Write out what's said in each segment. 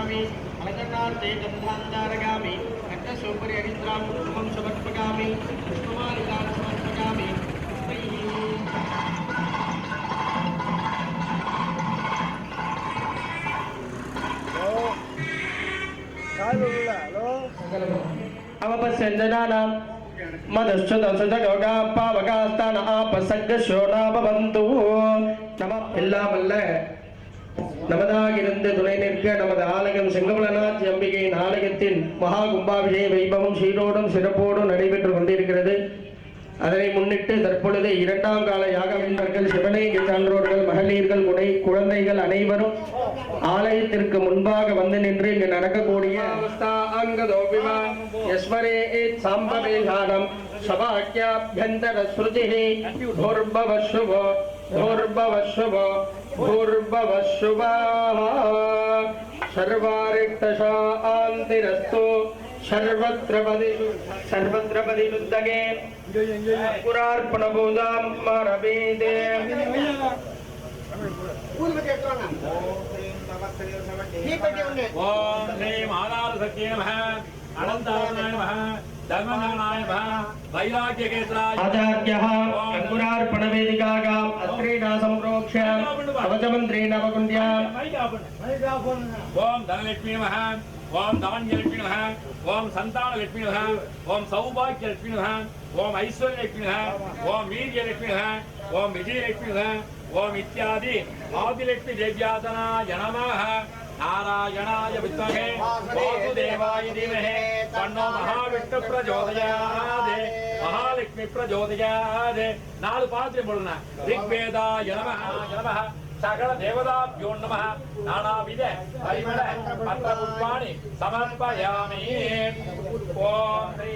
సమర్పయామి అలకన్నార్థే గంధాంధారగామి రక్తశోపరి హరిద్రాం కుటుంబం సమర్పగామి. పుష్పమాలికాం సమర్పగామి సంజనానాం మదశ్చ దశజ நமதாக இருந்து துணை நிற்க நமது ஆலயம் செங்கமலநாத் அம்பிகையின் ஆலயத்தின் மகா கும்பாபிஷேக வைபவம் சீரோடும் சிறப்போடும் நடைபெற்று கொண்டிருக்கிறது. அதனை முன்னிட்டு தற்பொழுது இரண்டாம் கால யாகவின்பர்கள் சிவனை சான்றோர்கள் மகளிர்கள் உடை குழந்தைகள் அனைவரும் ஆலயத்திற்கு முன்பாக வந்து நின்று இங்கு நடக்கக்கூடிய சபாக்கியாபியந்தர ஸ்ருதிஹி भूर्भवशुभाः सर्वारिक्तशान्तिरस्तु सर्वत्र सर्वत्र पदिशुद्धगे पुरार्पणभूतां मारवीते ओम श्रीमालाल सत्ये नमः अनन्ताय नमः आचार्यः अङ्कुरार्पणवेदिकागाम् अत्रीडा सम्प्रोक्ष्य कवचमन्त्री नवकुन्द्याम् ॐ धनलक्ष्मी नमः ॐ धान्यलक्ष्मी नमः ॐ सन्तानलक्ष्मी नमः ॐ सौभाग्यलक्ष्मी नमः ॐ ऐश्वर्यलक्ष्मी नमः ॐ वीर्यलक्ष्मी नमः ॐ विजयलक्ष्मी नमः ॐ इत्यादि आदिलक्ष्मीदेव्यासनाय नमः। नारायणाय विद्महे। वासुदेवाय धीमहे। तन्नो महाविष्णु प्रचोदयात् महालक्ष्मी प्रचोदयात् நாலு பாத்திரம் போடுனா ரிக்வேதாய நமஹ நமஹ சகல தேவதாபியோ நம நானாவித பரிமள பத்திர சமர்ப்பயாமி ஓம் ஸ்ரீ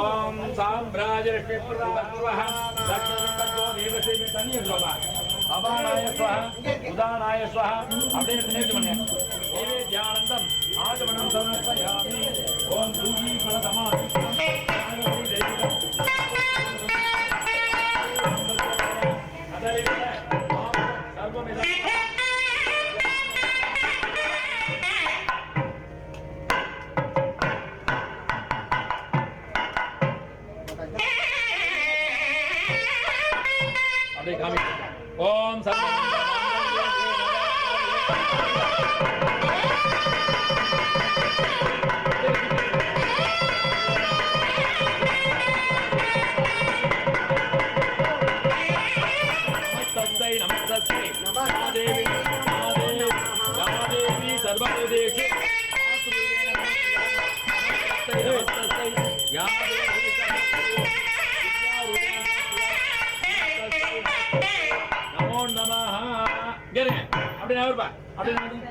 ஓம் சாம்ராஜ லட்சுமி பிரதான சொல்லுவாங்க அபானாய உதானாய அப்படின்னு நேற்று பண்ணுங்க ஏவே தியானந்தம் ஆஜவனம் சமர்ப்பயாமி ஓம் தூகி பலதமா தேவி நமோ நம கேளுங்க அப்படி நான்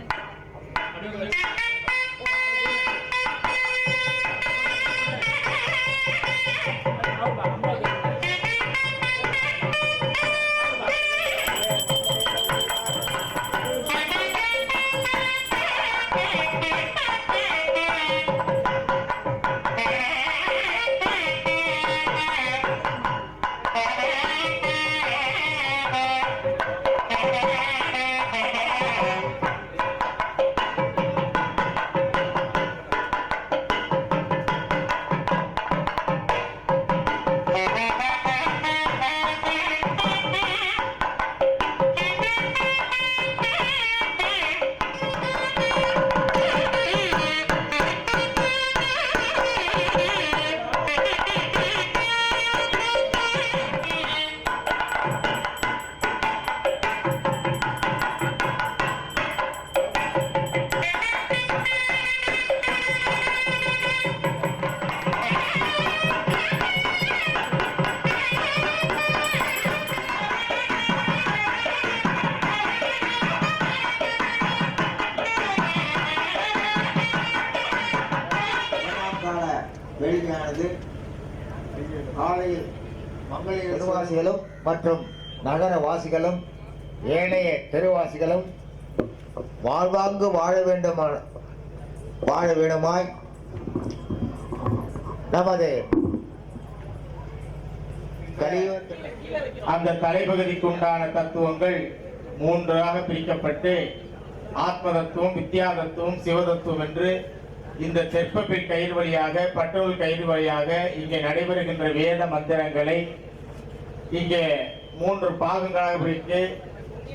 மற்றும் நகர வாசிகளும் ஏனைய தெருவாசிகளும் வாழ்வாங்கு வாழ வேண்டுமான வாழ வேண்டுமாய் நமது அந்த தலைப்பகுதிக்கு உண்டான தத்துவங்கள் மூன்றாக பிரிக்கப்பட்டு ஆத்ம தத்துவம் வித்யா தத்துவம் சிவதத்துவம் என்று இந்த தெற்பப்பில் கயிறு வழியாக பட்டோல் கயிறு வழியாக இங்கே நடைபெறுகின்ற வேத மந்திரங்களை இங்கே மூன்று பாகங்களாக பிரித்து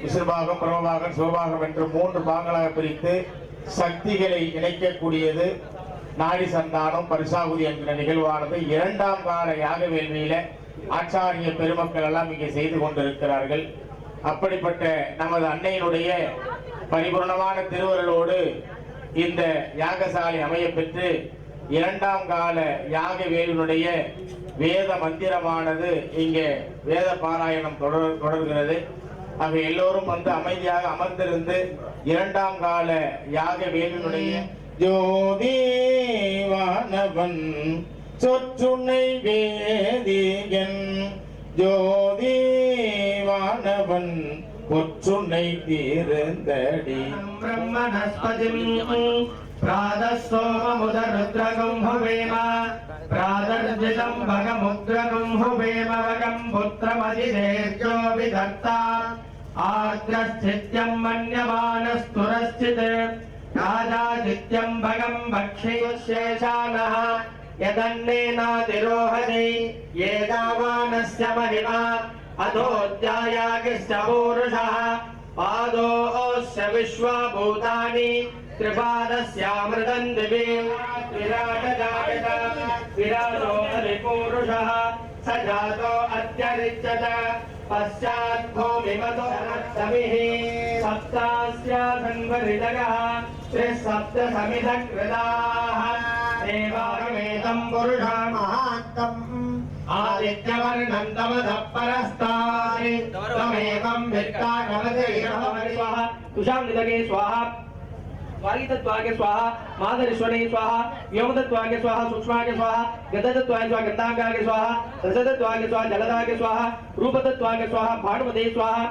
விசுபாகம் பிரமபாகம் சிவபாகம் என்று மூன்று பாகங்களாக பிரித்து சக்திகளை இணைக்கக்கூடியது நாடி சந்தானம் பரிசாகுதி என்கிற நிகழ்வானது. இரண்டாம் கால யாக வேள்வியில ஆச்சாரிய பெருமக்கள் எல்லாம் இங்கே செய்து கொண்டிருக்கிறார்கள். அப்படிப்பட்ட நமது அன்னையினுடைய பரிபூர்ணமான திருவருளோடு இந்த யாகசாலை அமைய பெற்று இரண்டாம் கால யாக யாகவேலுனுடைய வேத மந்திரமானது இங்கே வேத பாராயணம் தொடர் தொடர்கிறது அவை எல்லோரும் வந்து அமைதியாக அமர்ந்திருந்து இரண்டாம் கால யாகவேலுனுடைய ஜோதிவானவன் சொற்றுனை வேதியன் ஜோதிவானவன் பொற்றுனை தீர்ந்தடி பிரம்மணஸ்பதி प्रातः सोममुदरुद्रगम् हुवेम प्रातर्जितम् भगमुद्रगम् हुवेम भगम् पुत्रमधिदेव्यो विधत्ता आर्द्रस्थित्यम् मन्यमानस्तुरश्चित् राजादित्यम् भगम् भक्षेशेषानः यदन्नेनातिरोहति येदावानस्य महिमा अधोऽध्यायागिश्च पूरुषः पादोऽस्य विश्वभूतानि त्रिपादस्यामृतम् दिवीम् विराटजायत विराटो हरिपूरुषः स जातो अत्यरिच्यत पश्चाद्भो समिः सप्तास्या सन्वरितगः त्रिसप्त समिधकृताः देवागमेतम् पुरुषा महान्तम् आदित्यवर्णम् तमधः परस्तानि त्वमेवम् वित्तागमते तुषाम् स्वाहा स्वागितत्वागे स्वाहा मादरीश्वरे स्वाहा व्योमतत्वागे स्वाहा सूक्ष्मागे स्वाहा गदतत्वागे स्वाहा गन्धांगागे स्वाहा रजतत्वागे स्वाहा जलदागे स्वाहा रूपतत्वागे स्वाहा भानुमते स्वाहा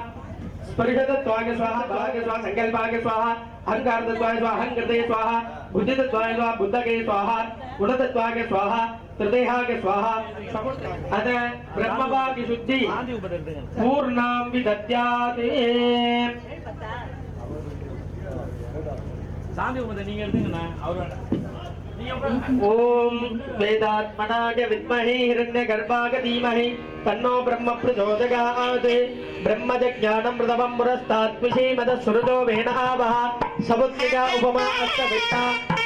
स्पर्शतत्वागे स्वाहा त्वागे स्वाहा संकल्पागे स्वाहा अहंकारतत्वागे स्वाहा अहंकृते स्वाहा बुद्धितत्वागे स्वाहा बुद्धगे स्वाहा गुणतत्वागे स्वाहा त्रिदेहागे स्वाहा। अत शुद्धि पूर्णां சாந்தி உமதை நீங்க எடுத்துங்கண்ணா அவர் ஓம் வேதாத்மனாக வித்மஹே ஹிரண்ய கர்ப்பாக தீமஹே தன்னோ பிரம்ம பிரச்சோதகாத். பிரம்மஜ ஜானம் பிரதமம் புரஸ்தாத் மத சுருதோ வேணாவஹ. சமுத்திகா உபமா அஸ்த விட்டா.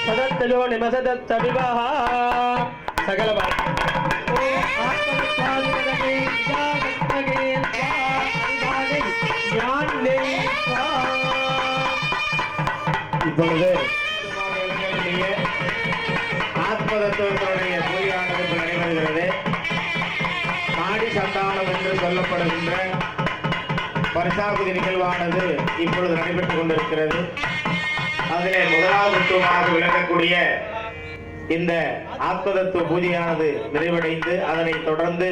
சதந்தலோ நிமசதத்த சகல வாக்கு ஓம் ஆத்ம வித்மாதி தத்துவத்தினுடைய பூஜையானது நடைபெறுகிறது. மாடி சந்தானம் என்று சொல்லப்படுகின்ற பரிசாகுதி நிகழ்வானது இப்பொழுது நடைபெற்றுக் கொண்டிருக்கிறது. அதிலே முதலாவது விளக்கக்கூடிய விளங்கக்கூடிய இந்த ஆத்மதத்துவ பூஜையானது நிறைவடைந்து அதனை தொடர்ந்து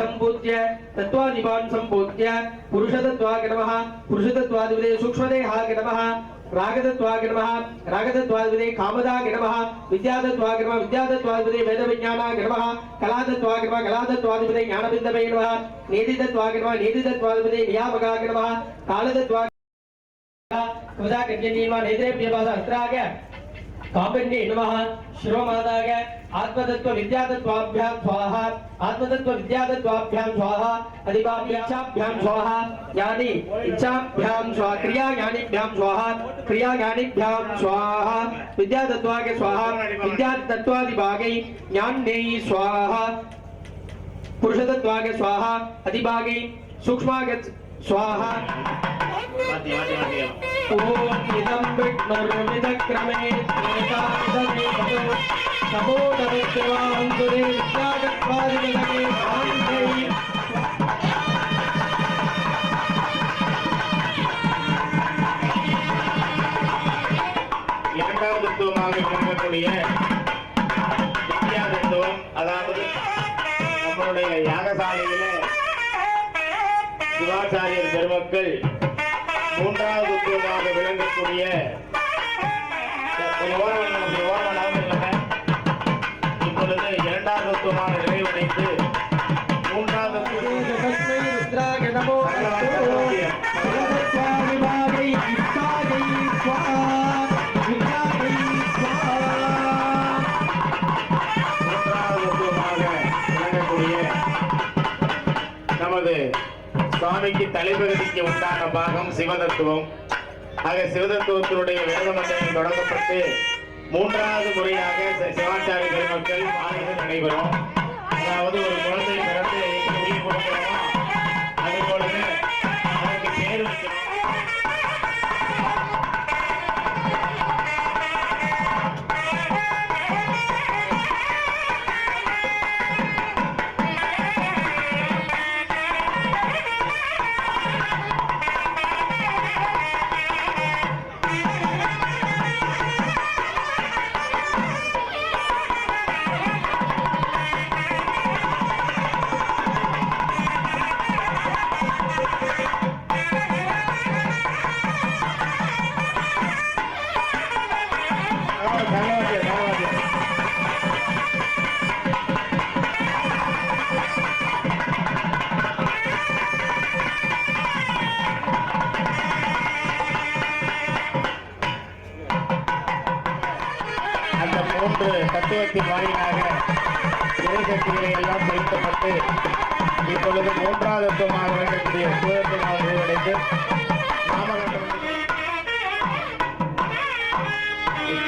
సంపూజ్య తత్వాదిపాన్ సంపూజ్య పురుషతత్వాగణవ పురుషతత్వాదివిదే సూక్ష్మదేహాగణవ రాగతత్వాగణవ రాగతత్వాదివిదే కామదాగణవ విద్యాతత్వాగణవ విద్యాతత్వాదివిదే వేద విజ్ఞానాగణవ కళాతత్వాగణవ కళాతత్వాదివిదే జ్ఞానబిందమేణవ నీతితత్వాగణవ నీతితత్వాదివిదే నియామకాగణవ కాళతత్వాగణవ కవిదాకర్యనీవ నేత్రేభ్యవాద అత్రాగ कापिन्ये नमः। शिरोमादाय आत्मतत्व विद्यातत्वाभ्यां स्वाहा। आत्मतत्व विद्यातत्वाभ्यां स्वाहा। अधिकाभ्य इच्छाभ्यां स्वाहा। यानि इच्छाभ्यां स्वाहा क्रिया यानिभ्यां स्वाहा। क्रिया यानिभ्यां स्वाहा। विद्यातत्वागे स्वाहा। विद्यातत्वादिभागै ज्ञान्यै स्वाहा। पुरुषतत्वागे स्वाहा। अधिभागै सूक्ष्मागत స్వాహ. ఓం ఇదం విష్ణుర్విదక్రమే త్రేతాయుధమే తపోదమే శివాహంతురే విద్యాగత్వాదిగలకే சிவாச்சாரியர் பெருமக்கள் மூன்றாவது குழுவாக விளங்கக்கூடிய கொஞ்சம் ஓரம் இப்பொழுது இரண்டாவது குழுவாக நிறைவடைந்து சுவாமிக்கு உண்டான பாகம் சிவதத்துவம். ஆக சிவதத்துவத்தினுடைய வேத மண்டலம் தொடங்கப்பட்டு மூன்றாவது முறையாக சி- சிவாச்சாரிய பெருமக்கள் நடைபெறும் அதாவது ஒரு குழந்தை பிறந்து எப்படி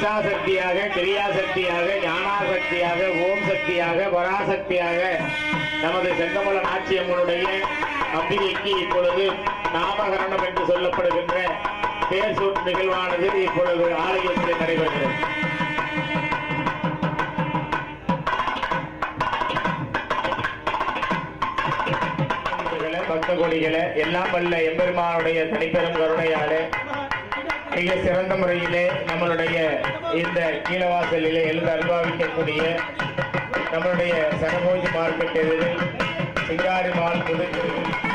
இச்சாசக்தியாக கிரியாசக்தியாக ஞானாசக்தியாக ஓம் சக்தியாக பராசக்தியாக நமது செங்கமல நாச்சியம்மனுடைய அம்பிகைக்கு இப்பொழுது நாமகரணம் என்று சொல்லப்படுகின்ற பேர் நிகழ்வானது இப்பொழுது ஆலயத்தில் நடைபெறுகிறது. பக்த கொடிகளை எல்லாம் வல்ல எம்பெருமானுடைய தனிப்பெரும் கருணையாலே மிக சிறந்த முறையிலே நம்மளுடைய இந்த கீழவாசலிலே எழுந்து அனுபவிக்கக்கூடிய நம்மளுடைய சரபோஜி மார்க்கெட் எதிரில் சிங்காரி மால் புதுச்சேரி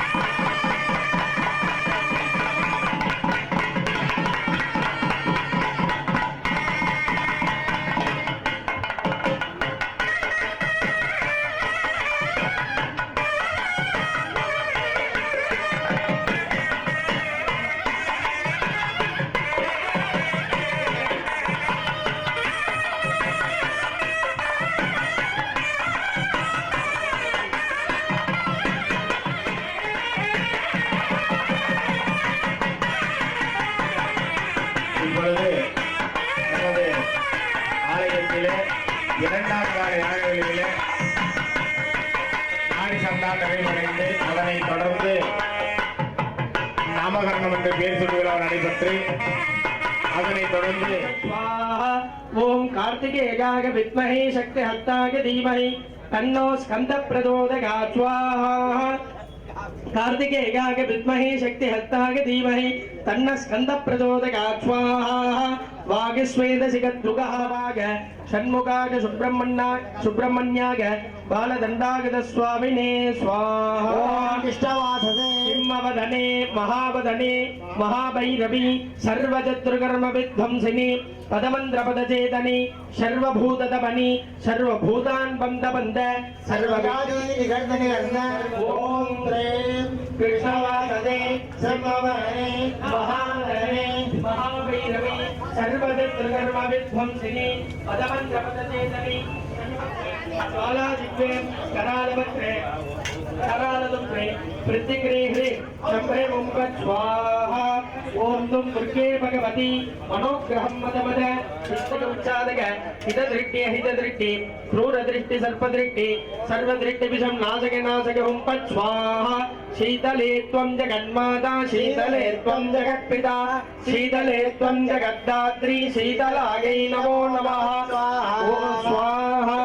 ओम कार्तिकेयाय विद्महे शक्तिहत्ताय धीमहि। तन्नो स्कन्दप्रचोदयात् स्वाहा। कार्तिकेयाय विद्महे शक्तिहत्ताय धीमहि। तन्न स्कन्दप्रचोदयात् स्वाहा। वागस्वेदसिगद्रुगः वाग। षण्मुगाय सुब्रह्मण्या सुब्रह्मण्याय బాలదండాగదస్వామినే స్వాహవదనే మహావదనే మహాభైరవి సర్వజత్రుకర్మ విధ్వంసిని పదమంద్రపదచేతని సర్వభూతమని సర్వభూతాన్ బంద బంద కృష్ణవాసదే సర్వవరణే మహావరణే మహాభైరవి సర్వజత్రుకర్మ విధ్వంసిని పదమంద్రపదచేతని ज्वालादिव्ये करालपत्रे करालदं प्रे प्रतिग्रेहे शम्भे मुम्ब स्वाहा ॐ तुं दुर्गे भगवती मनोग्रहं मदमद चित्तमुच्चादक हितदृष्टि हितदृष्टि क्रूरदृष्टि सर्पदृष्टि सर्वदृष्टिभिषं नाशक नाशक मुम्ब स्वाहा शीतले त्वं जगन्माता शीतले त्वं जगत्पिता शीतले त्वं जगद्दात्री शीतलायै नमो नमः स्वाहा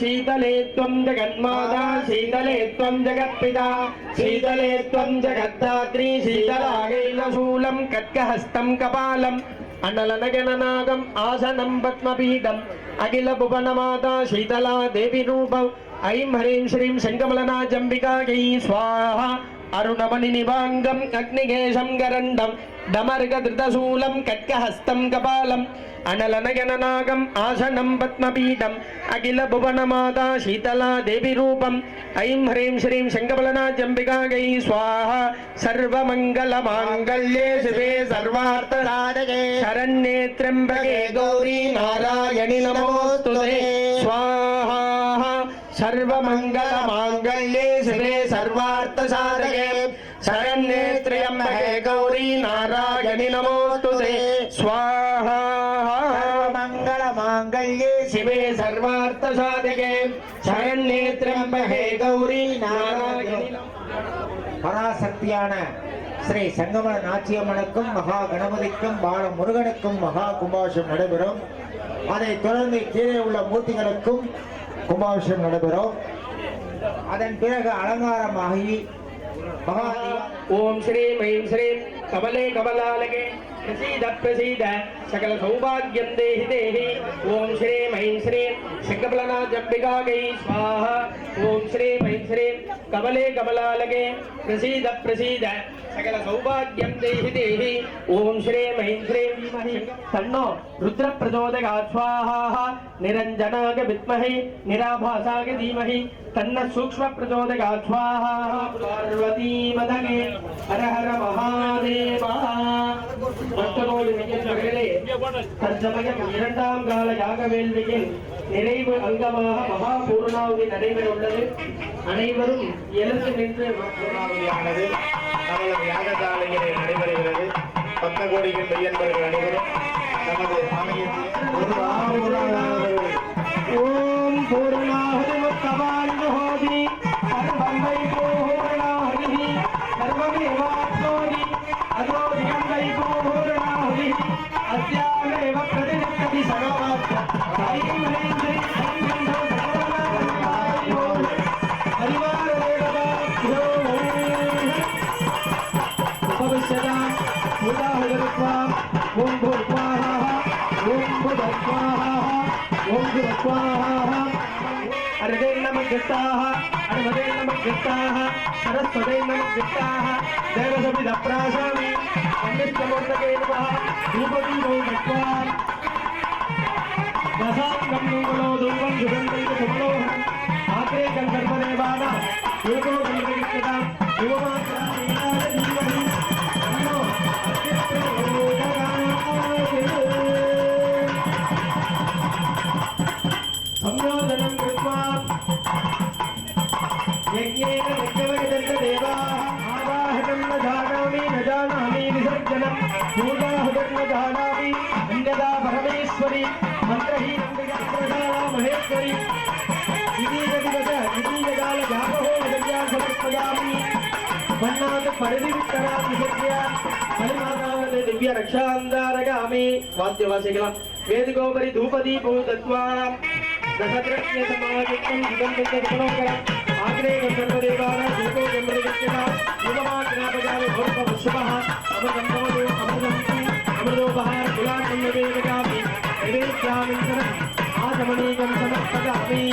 शीतले त्वं जगन्माता शीतले त्वं जगत्पिता शीतले त्वं जगद्धात्री शीतलायै न शूलं खड्गहस्तं कपालम् अनलनगणनागम् आसनं पद्मपीठम् अखिलभुवनमाता शीतला देवी रूपम् ऐं ह्रीं श्रीं शङ्कमलनाजम्बिकायै स्वाहा అరుణమణి నివాంగం అగ్నికేశం గరండం డమర్గధృతశూలం కట్కహస్తం కపాలం అనలనయననాగం ఆసనం పద్మపీఠం అఖిల భువనమాత శీతలా దేవి రూపం ఐం హ్రీం శ్రీం శంకబలనాజంబికాగై స్వాహ సర్వమంగళ మాంగళ్యే శివే సర్వార్థరాజయే శరణ్యే త్ర్యంబకే గౌరీ నారాయణి నమోస్తుతే. స్వాహ नमोस्तुते स्वाहा सर्वमङ्गलमाङ्गल्ये शिवे सर्वार्थसाधके शरण्ये त्र्यम्बके गौरी नारायणि नमोस्तुते स्वाहा மங்கள மாங்கல்யே शिवे सर्वार्थसाधके शरण्ये त्र्यम्बके गौरी नारायणि பராசக்தியான ஸ்ரீ சங்கமல நாச்சியம்மனுக்கும் மகா கணபதிக்கும் பால முருகனுக்கும் மகா கும்பாபிஷேகம் நடைபெறும் அதைத் தொடர்ந்து கீழே உள்ள மூர்த்திகளுக்கும் கும்பாபிஷேகம் நடைபெறும். அதன் பிறகு அலங்காரமாகி ஓம் ஸ்ரீம் ஐம் ஸ்ரீம் கமலே கமலாலகே பிரசீத பிரசீத சகல சௌபாகியம் தேஹி தேஹி. ஓம் ஸ்ரீம் ஐம் ஸ்ரீம் சகபலனா ஜம்பிகாகை ஸ்வாஹா. ஓம் ஸ்ரீம் ஐம் ஸ்ரீம் கமலே கமலாலகே பிரசீத பிரசீத சகல சௌபாகியம் தேஹி தேஹி ஓம் ஸ்ரீ மைத்ரீம் தீமஹி தன்னோ ருத்ர பிரச்சோதகாத் ஸ்வாஹா நிரஞ்சனாக வித்மஹி நிராபாசாக தீமஹி தன்ன சூக்ஷ்ம பிரச்சோதகாத் ஸ்வாஹா பார்வதி மதனே ஹர ஹர மகாதேவா மற்றோடு நிகழ்ச்சிகளே தற்சமயம் இரண்டாம் கால யாக வேள்வியின் நிறைவு அங்கமாக மகா பூர்ணாவதி நடைபெற அனைவரும் எழுந்து நின்று ஆனது நமது யாகசாலையிலே நடைபெறுகிறது. பக்த கோடிகள் மெய்யன்பர்கள் அனைவரும் நமது ஆலயத்தில் ஒரு ஆவூராளர்கள் ஓம் பூர்ணாஹுதி முத்தபாலி ஹோதி சர்வம் வை பூர்ணாஹுதி அதோ வை அஸ்யாமேவ சகவாத்ய नमः गिट्टाः हनुमते नमः गिट्टाः सरस्वते नमः गिट्टाः देवसमिदप्राशामि अन्यस्तमोर्तके नमः धूपदीपौ दत्त्वा रसाङ्गं मङ्गलो धूपं सुगन्धं सुमलोहम् आग्रे गन्धर्वदेवानां धूपो गन्धर्वयुक्ततां धूपमात्रामेनाय దక్షాంధారగామి వాద్యవాసికల. వేదికోపరి ధూపదీపో దత్వాం దశద్రవ్య సమాయుక్తం సుగంధ మనోకరం ఆగ్రే గంధర్వదేవాన ధూపో గంధర్వృక్షణ యుగమా జ్ఞాపకాల భోర్భవ శుభః అమృతం భవదు అమృతం అమృతోపహార కులాసం నివేదగామి నివేద్యామింతరం ఆగమనీకం సమర్పగామి